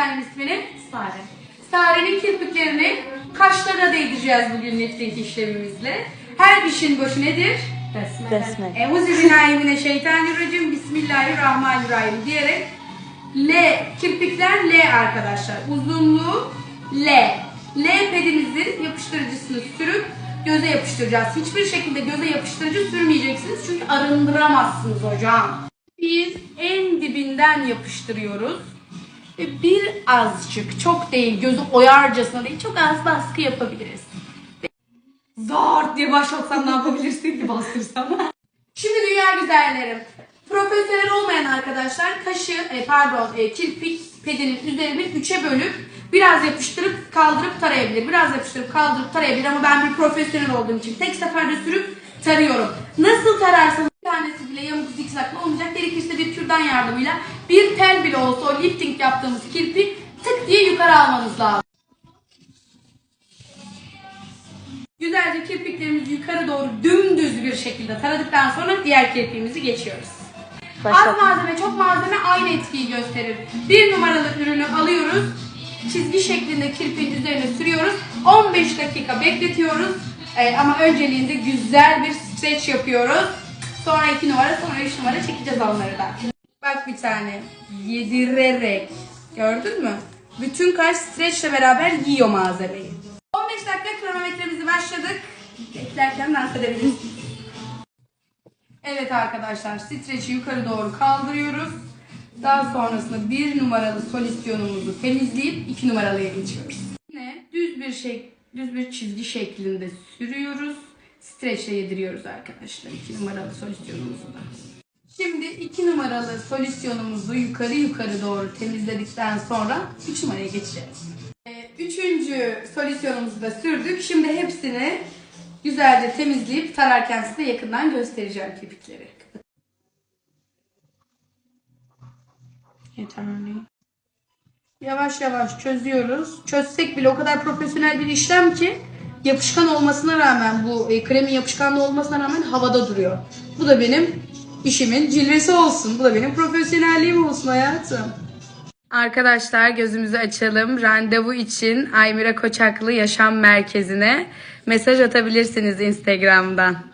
tanem ismini? Sare. Sare'nin kirpiklerini kaşlarına değdireceğiz bugün lifting işlemimizle. Her işin başı nedir? Besmele. Euzubillahimineşşeytanirracim. Bismillahirrahmanirrahim diyerek L, kirpikler L arkadaşlar. Uzunluğu L. L pedimizin yapıştırıcısını sürüp göze yapıştıracağız. Hiçbir şekilde göze yapıştırıcı sürmeyeceksiniz çünkü arındıramazsınız hocam. Biz en dibinden yapıştırıyoruz. Ve bir azıcık, çok değil, gözü oyarcasına değil, çok az baskı yapabiliriz. Zart diye başlatsam ne yapabilirsin ki bastırsam? Şimdi dünya güzellerim. Profesyonel olmayan arkadaşlar kaşı, e, pardon e, kirpik pedinin üzerini üçe bölüp biraz yapıştırıp kaldırıp tarayabilir. Biraz yapıştırıp kaldırıp tarayabilir ama ben bir profesyonel olduğum için tek seferde sürüp tarıyorum. Nasıl tararsanız bir tanesi bile yamuk zikzaklı olmayacak. Gerekirse bir kürdan yardımıyla bir tel bile olsa o lifting yaptığımız kirpi tık diye yukarı almanız lazım. Güzelce kirpiklerimizi yukarı doğru dümdüz bir şekilde taradıktan sonra diğer kirpiğimizi geçiyoruz. Az Başlat. malzeme çok malzeme aynı etkiyi gösterir. Bir numaralı ürünü alıyoruz. Çizgi şeklinde kirpiğin üzerine sürüyoruz. 15 dakika bekletiyoruz. Ee, ama önceliğinde güzel bir streç yapıyoruz. Sonra 2 numara sonra 3 numara çekeceğiz onları da. Bak bir tane yedirerek. Gördün mü? Bütün kaş streçle beraber yiyor malzemeyi. 15 dakika kronometremizi başladık. Beklerken dans edebiliriz. Evet arkadaşlar streçi yukarı doğru kaldırıyoruz. Daha sonrasında bir numaralı solüsyonumuzu temizleyip iki numaralıya geçiyoruz. Yine düz bir şey, düz bir çizgi şeklinde sürüyoruz. Streçle yediriyoruz arkadaşlar iki numaralı solüsyonumuzu da. Şimdi iki numaralı solüsyonumuzu yukarı yukarı doğru temizledikten sonra üç numaraya geçeceğiz. Ee, Üçüncü solüsyonumuzu da sürdük. Şimdi hepsini güzelce temizleyip tararken size yakından göstereceğim kirpikleri. Yeterli. Yavaş yavaş çözüyoruz. Çözsek bile o kadar profesyonel bir işlem ki yapışkan olmasına rağmen bu e, kremin yapışkanlı olmasına rağmen havada duruyor. Bu da benim işimin cilvesi olsun. Bu da benim profesyonelliğim olsun hayatım. Arkadaşlar gözümüzü açalım. Randevu için Aymira Koçaklı Yaşam Merkezi'ne mesaj atabilirsiniz Instagram'dan.